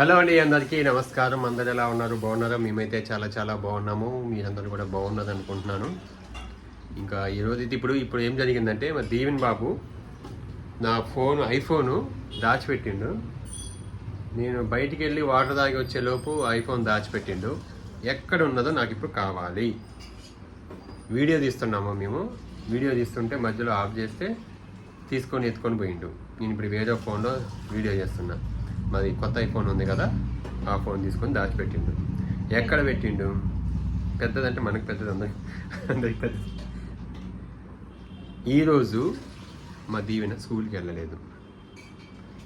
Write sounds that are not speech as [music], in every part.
Hello అండి అందరికీ నమస్కారం. అందరు ఎలా ఉన్నారు? బాగున్నారా? మేమైతే చాలా చాలా బాగున్నాము. మీరందరూ కూడా బాగున్నది అనుకుంటున్నాను. ఇంకా ఈరోజు అయితే ఇప్పుడు ఇప్పుడు ఏం జరిగిందంటే మా దీవెన్ బాబు నా ఫోన్ ఐఫోను దాచిపెట్టిండు. నేను బయటికి వెళ్ళి వాటర్ తాగి వచ్చేలోపు ఐఫోన్ దాచిపెట్టిండు. ఎక్కడ ఉన్నదో నాకు ఇప్పుడు కావాలి. వీడియో తీస్తున్నాము మేము. వీడియో తీస్తుంటే మధ్యలో ఆఫ్ చేస్తే తీసుకొని ఎత్తుకొని పోయిండు. నేను ఇప్పుడు వేరే ఫోన్లో వీడియో చేస్తున్నాను మాది కొత్త ఐఫోన్ ఉంది కదా ఆ ఫోన్ తీసుకొని దాచిపెట్టిండు. ఎక్కడ పెట్టిండు? పెద్దదంటే మనకు పెద్దది అందరికి అందరికి పెద్దది. ఈరోజు మా దీవెన స్కూల్కి వెళ్ళలేదు.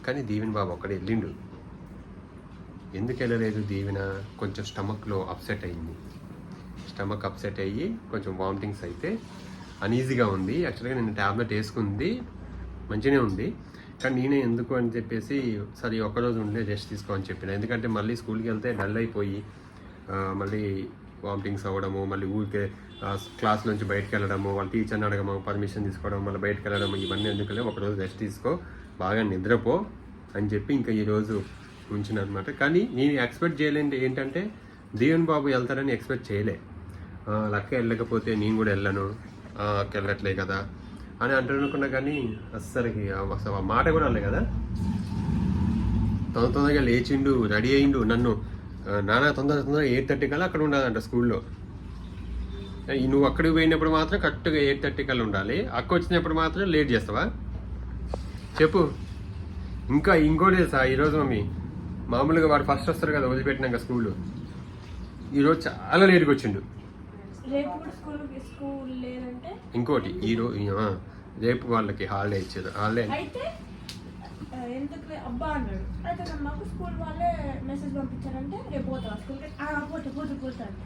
కానీ దీవెన బాబు ఒక్కడే వెళ్ళిండు. ఎందుకు వెళ్ళలేదు దీవెన? కొంచెం స్టమక్లో అప్సెట్ అయ్యింది స్టమక్ అప్సెట్ అయ్యి కొంచెం వామిటింగ్స్ అయితే అన్ఈజీగా ఉంది. యాక్చువల్గా నేను ట్యాబ్లెట్ వేసుకుంది. మంచిగానే ఉంది. కానీ నేనే ఎందుకు అని చెప్పేసి సరే ఒక్కరోజు ఉండే రెస్ట్ తీసుకో అని చెప్పిన. ఎందుకంటే మళ్ళీ స్కూల్కి వెళ్తే డల్ అయిపోయి మళ్ళీ వామిటింగ్స్ అవ్వడము మళ్ళీ ఊరికే క్లాస్ నుంచి బయటకు వెళ్ళడము వాళ్ళ టీచర్ని అడగము పర్మిషన్ తీసుకోవడం మళ్ళీ బయటకు వెళ్ళడం ఇవన్నీ ఎందుకు ఒకరోజు రెస్ట్ తీసుకో బాగా నిద్రపో అని చెప్పి ఇంకా ఈరోజు ఉంచిన అనమాట కానీ నేను ఎక్స్పెక్ట్ చేయలేండి ఏంటంటే దీవెన్ బాబు వెళ్తారని ఎక్స్పెక్ట్ చేయలే. లక్క వెళ్ళకపోతే నేను కూడా వెళ్ళను. అక్క వెళ్ళట్లే కదా. అని అంటునుకున్నా కానీ అస్సలకి అసలు ఆ మాట కూడా అనలే కదా. తొందర తొందరగా లేచిండు రెడీ అయిండు నన్ను. నాన్న తొందర తొందరగా ఎయిట్ థర్టీ కల్లా అక్కడ ఉండాలంట స్కూల్లో. నువ్వు అక్కడికి పోయినప్పుడు మాత్రం కరెక్ట్గా ఎయిట్ థర్టీ కల్లా ఉండాలి. అక్క వచ్చినప్పుడు మాత్రం లేట్ చేస్తావా? చెప్పు. ఇంకా ఇంకోటి తెలుసా ఈరోజు మమ్మీ. మామూలుగా వాడు ఫస్ట్ వస్తారు కదా వదిలిపెట్టినాక స్కూల్. ఈరోజు చాలా లేట్గా వచ్చిండు. ఇంకోటి ఈరోజు రేపు వాళ్ళకి హాలిడే ఇచ్చారు హాలిడే అయితే ఆ, ఎందుకు లే- అబ్బా అన్నాడు. అయితే నా మాకు స్కూల్ వాళ్ళే మెసేజ్ పంపించారంటే రేపు పోతావా స్కూల్కి. ఆ, పోతా పోతా పోతా అంట.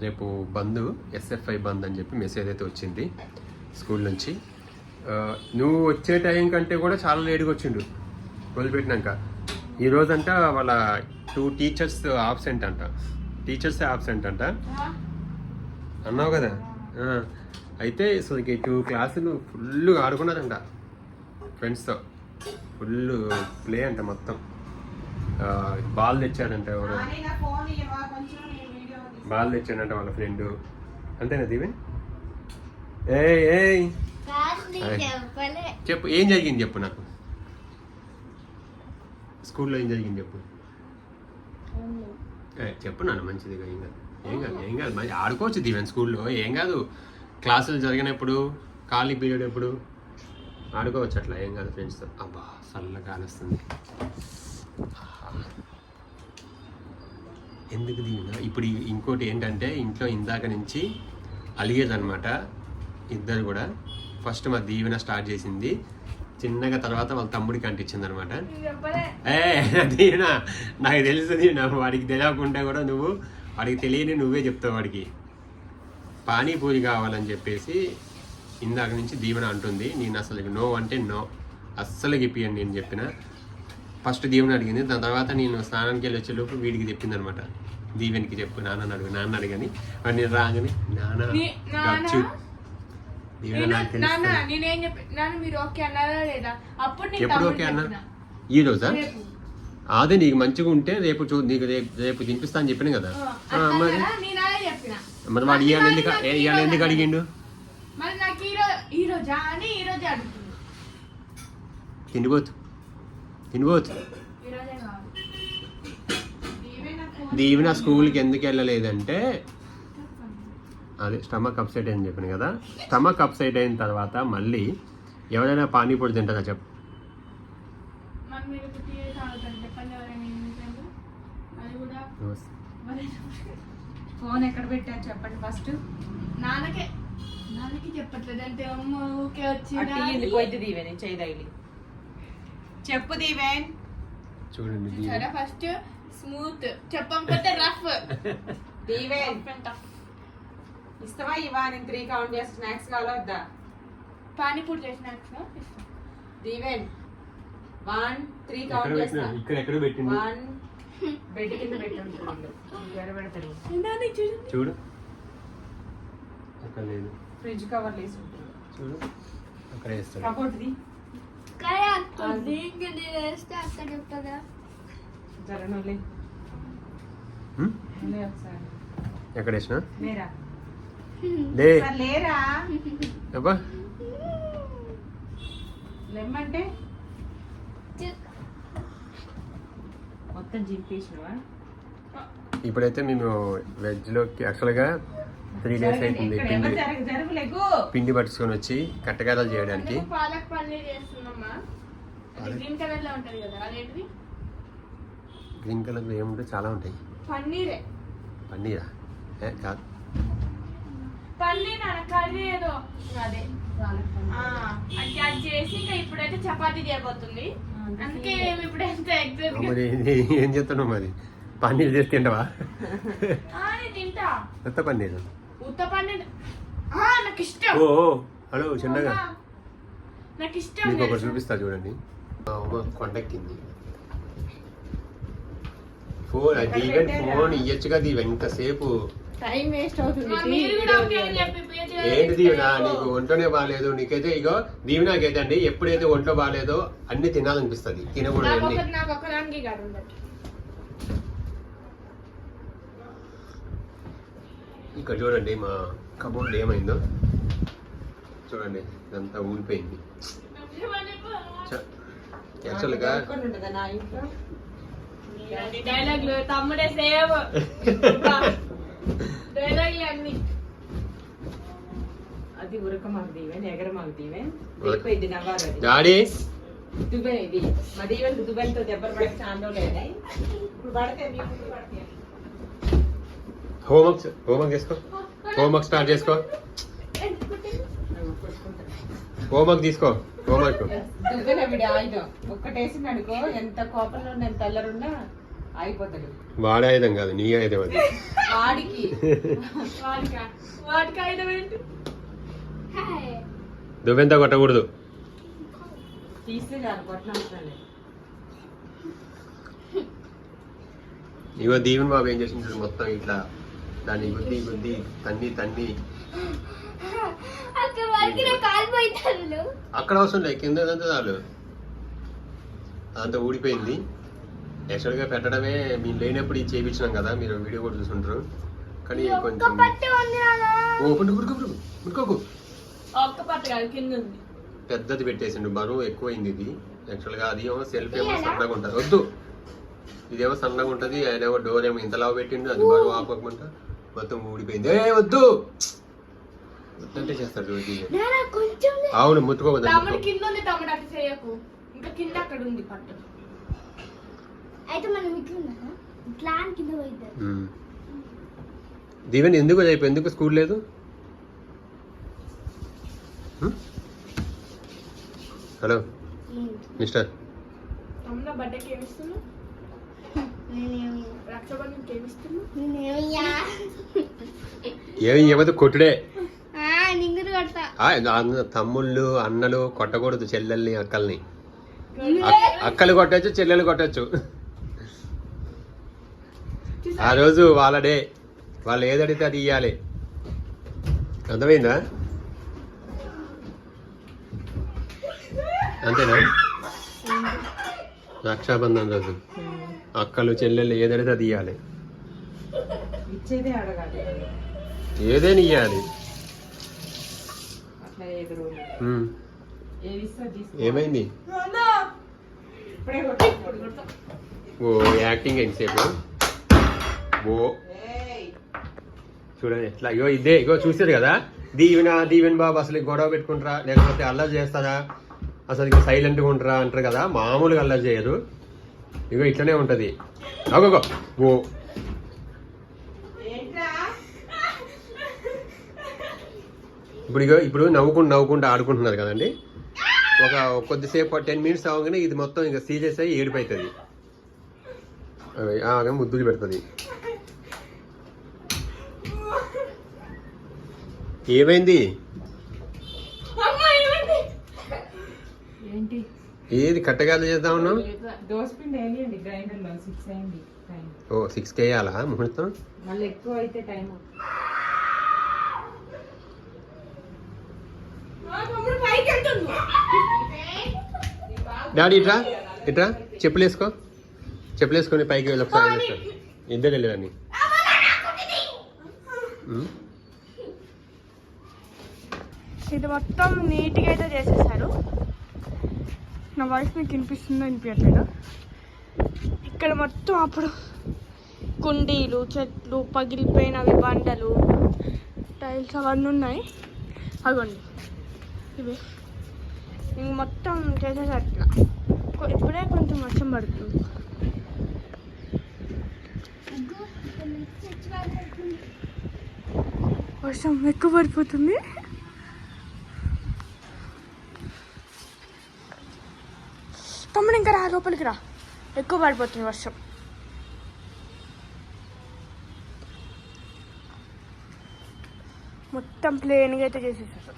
రేపు బంద్ ఎస్ఎఫ్ఐ బంద్ అని చెప్పి మెసేజ్ అయితే వచ్చింది స్కూల్ నుంచి. నువ్వు వచ్చే టైం కంటే కూడా చాలా లేట్గా వచ్చిండు. వదిలిపెట్టినాక. ఈ రోజంట వాళ్ళ టూ టీచర్స్ ఆబ్సెంట్ అంట. టీచర్స్ ఆబ్సెంట్ అంట. అన్నావు కదా? అయితే అసలుకి టూ క్లాసులు ఫుల్ ఆడుకున్నారంట ఫ్రెండ్స్తో. ఫుల్ ప్లే అంట మొత్తం. బాల్ తెచ్చాడంట ఎవరు. బాల్ తెచ్చాడంట వాళ్ళ ఫ్రెండ్. అంతేనా దీవెన్? ఏయ్ హాయ్. చెప్పు ఏం జరిగింది చెప్పు నాకు. స్కూల్లో ఏం జరిగింది చెప్పు. ఏ, చెప్పు నాన్న మంచిదిగా ఏం కాదు. ఏం కాదు ఏం కాదు. మంచి ఆడుకోవచ్చు దీవెన్ స్కూల్లో. ఏం కాదు. క్లాసులు జరిగినప్పుడు ఖాళీ పీరియడ్ ఎప్పుడు ఆడుకోవచ్చు అట్లా. ఏం కాదు ఫ్రెండ్స్తో అబ్బా చల్ల ఆహా. ఎందుకు దీవెన? ఇప్పుడు ఇంకోటి ఏంటంటే ఇంట్లో ఇందాక నుంచి అలిగేదన్నమాట. ఇద్దరు కూడా. ఫస్ట్ మా దీవెన స్టార్ట్ చేసింది. చిన్నగా తర్వాత వాళ్ళ తమ్ముడికి అంటించింది అనమాట ఏ దీనా నాకు తెలుస్తుంది నాకు వాడికి తెలియకుండా కూడా నువ్వు వాడికి తెలియని నువ్వే చెప్తావు వాడికి. పానీపూరి కావాలని చెప్పేసి ఇందాక నుంచి దీవెన అంటుంది. నేను అసలు నో అంటే నో. అస్సలు ఇప్పియండి నేను చెప్పిన. ఫస్ట్ దీవెన అడిగింది. దాని తర్వాత నేను స్నానానికి వెళ్ళి వచ్చేలోపు వీడికి చెప్పింది అనమాట దీవెనికి చెప్పు నాన్న అడుగు నాన్న అడిగని. వాడు నేను రాగానే నాన్న? గప్చు. ఎప్పుడు ఓకే అన్న. ఈ రోజా? అదే నీకు మంచిగా ఉంటే రేపు చూ నీకు రేపు రేపు తినిపిస్తా అని చెప్పిన కదా. మరి? మరి వాడు ఇవాళ ఎందుకు ఇవాళ ఎందుకు అడిగిండు? తినిపోతు. కావాలి దీవెన స్కూల్కి ఎందుకు వెళ్ళలేదంటే అదే స్టమక్ అప్సెట్ అని చెప్పాను కదా. స్టమక్ అప్సెట్ అయిన తర్వాత మళ్ళీ ఎవరైనా పానీపూరి తింటారా చెప్పు మరి మీరు ఇప్పుడు టీ తాగుతారు చెప్పండి ఎవరైనా ఎందుకంటే అది కూడా మరి ఫోన్ ఎక్కడ పెట్టారు చెప్పండి ఫస్ట్? నాన్నకే. నాన్నకి చెప్పట్లేదు. అంటే అమ్మ ఊకే వచ్చి పోయింది దీవెన్ చేయి తగిలి చెప్పు దీవెన్. చూడండి ఫస్ట్? స్మూత్. చెప్పకపోతే రఫ్. దీవెన్. ఇస్తావా ఇవా నేను త్రీ కౌంట్ చేసి స్నాక్స్ కావాలా వద్దా? పానీపూరి చేసిన దీవెన్. వన్ త్రీ కౌంట్ చేస్తా. ఇక్కడ ఎక్కడ పెట్టిండు? వన్ బెడ్ కింద నాన్న చూడు. చూడు. అక్కడ లేదు. ఫ్రిడ్జ్ కవర్ ఉంటుంది. చూడు. అక్కడ వేస్తాడు. కబోర్డ్ది? ఎక్కడ వేసినా? లేరా? లేరా? లెమ్మంటే? మొత్తం చింపేసినవా? ఇప్పుడైతే మేము వెజ్లోకి యాక్చువల్గా త్రీ డేస్ అవుతుంది పిండి. పిండి పట్టుకొని వచ్చి కట్టకాయలు చేయడానికి. పాలక్ పన్నీర్ చేస్తున్నామా? గ్రీన్ కలర్లో ఉంటది కదా అదేంటిది? గ్రీన్ కలర్లో ఏముంటాయి చాలా ఉంటాయి. పన్నీరే. పన్నీరా? ఏ కాదు. పన్నీర్ అన్న కర్రీ ఏదో. అదే అది చేసి ఇంకా ఇప్పుడైతే చపాతీ చేయబోతుంది. మరి ఏ- చేస్తున్నావు మరి? పన్నీర్ చేసి తింటావా? పన్నీర్? ఉత్త పన్నీర్. ఆ, నాకు ఇష్టం. ఓ హలో చిన్నగా. అమ్మా, నాకు ఇష్టం మీకు ఒకటి? చూపిస్తా చూడండి. కొండెక్కింది ఫోన్ అది ఈవెన్ ఫోన్ ఇయ్యొచ్చుగా దీవె ఇంతసేపు. టైం వేస్ట్ అవుతుంది ఏంటి దీవెనా? నీకు ఒంట్లోనే బాగాలేదు. నీకైతే ఇగో దీవెనాకైతే అండి ఎప్పుడైతే ఒంట్లో బాగాలేదో అన్ని తినాలనిపిస్తుంది. తినకూడదు అన్ని. ఇక్కడ చూడండి మా కబోర్డ్ ఏమైందో. చూడండి ఇదంతా ఊడిపోయింది యాక్చువల్గా డైలాగులు తమ్ముడే సేవ్. [laughs] డైలాగులు అన్ని. అది ఉరక మాకు మాకు దీవెన్ ఉరక. ఎక్కువ నవ్వారు అది డాడీ? దుబాయ్ ఇది. మా దీవెన్ దుబాయ్తో దెబ్బలు పడి లేదు ఇప్పుడు పడితే మీ ముందు పడతాయి హోంవర్క్ హోంవర్క్ చేసుకో. హోంవర్క్ స్టార్ట్ చేసుకో. హోంవర్క్ తీసుకో. హోంవర్క్. దువ్వెన విడి ఆయుధం ఒక్కటేసి అనుకో ఎంత కోపంలో ఆగిపోతాడు. వాడే ఆయుధం కాదు నీ ఆయుధం అది. వాడికి. [laughs] వాడికా? వాడికి ఐదు ఏంటి? దువ్వెంత కొట్టకూడదు. ఇగో దీవెన్ బాబు ఏం చేసింటాడు మొత్తం ఇట్లా. దాన్ని గుద్ది గుద్ది తన్ని తన్ని. అక్కడ అవసరం లేదు కింద చాలు. అంత ఊడిపోయింది. యాక్చువల్గా పెట్టడమే మేము లేనప్పుడు ఇది చేయించినాం కదా మీరు వీడియో కూడా చూసుంటారు. కానీ కొంచెం పట్టే ఉంది నాన్న. ఒక్క పట్టు కాదు కింద ఉంది. పెద్దది పెట్టేసిండు బరువు ఎక్కువైంది ఇది. యాక్చువల్గా అది ఏమో సెల్ఫ్ ఏమో సన్నగా ఉంటుంది. వద్దు. ఇదేమో సన్నగా ఉంటుంది అదేమో డోర్ ఏమో ఇంతలా పెట్టిండు అది బరువు ఆపకుండా మొత్తం ఊడిపోయింది. ఏ వద్దు! వద్దంటే చేస్తాడు చూడు అవును ముట్టుకోవద్దు కింద ఉంది తమ్ముడు అటు చేయకు. ఇంకా కింద అక్కడ ఉంది పట్టు. అయితే మనం ఇట్లుందా ఇట్లా అని కింద పోయిద్దాం. ఉమ్. దీవెన్ ఎందుకు ఎందుకు స్కూల్ లేదు? హలో మిస్టర్ తమ్ముడు బర్త్డేకి ఏమి ఇవ్వదు కొట్టుడే. నింగురు కొడతా. ఆ, అన్న- తమ్ముళ్ళు అన్నలు కొట్టకూడదు చెల్లెల్ని అక్కల్ని. అక్- అక్కలు కొట్టచ్చు చెల్లెలు కొట్టచ్చు. ఆ రోజు వాళ్ళ డే వాళ్ళు ఏదడితే అది ఇవ్వాలి అర్థమైందా? అంతేనా? రక్షాబంధన్ రోజు. అక్కలు చెల్లెళ్ళు ఏదడితే అది ఇవ్వాలి ఏదైనా ఇవ్వాలి ఏమైంది? ఓ యాక్టింగ్ ఎంతసేపు? ఓ. చూడండి ఎట్లా? ఇగో ఇదే ఇగో చూసారు కదా? దీవెన దీవెన్ బాబు అసలు గొడవ పెట్టుకుంటారా? లేకపోతే అల్లరి చేస్తారా? అసలు ఇక సైలెంట్గా ఉంటారా అంటారు కదా మామూలుగా అల్లరి చేయరు ఇగో ఇట్లనే ఉంటది. అగోగో ఓ. ఇప్పుడు ఇగో ఇప్పుడు నవ్వుకుంటూ నవ్వుకుంటూ ఆడుకుంటున్నారు కదండి. ఒక కొద్దిసేపు టెన్ మినిట్స్ అవగానే ఇది మొత్తం ఇక సీరియస్ అయ్యి ఏడిపోతుంది ముద్దులు పెడుతుంది. ఏమైంది అమ్మ ఏమైంది ఏంటి ఏది కట్టగాలు చేద్దాం ఉన్నావు దోసపిండి వేయండి గ్రైండర్లో సిక్స్ అయింది టైం ఓ సిక్స్కి వేయాలా ముహూర్తం? మళ్ళీ ఎక్కువ అయితే టైం డాడీ ఇట్రా? ఇట్రా? చెప్పులు వేసుకో. చెప్పులేసుకొని పైకి వెళ్ళి ఒకసారి ఇద్దరు వెళ్ళారని ఉమ్. ఇది మొత్తం నీట్గా అయితే చేసేసారు నా వాయిస్ మీకు వినిపిస్తుందో? వినిపించట్లేదు ఇక్కడ మొత్తం అప్పుడు కుండీలు చెట్లు పగిలిపోయినవి బండలు టైల్స్ అవన్నీ ఉన్నాయి. అవండి ఇవి. ఇంక మొత్తం చేసేసారు అట్లా ఇప్పుడే కొంచెం వర్షం పడుతుంది. వర్షం ఎక్కువ పడిపోతుంది. తమ్ముడు ఇంకా రా లోపలికి రా. ఎక్కువ పడిపోతుంది వర్షం. మొత్తం ప్లేన్గా అయితే చేసేసారు.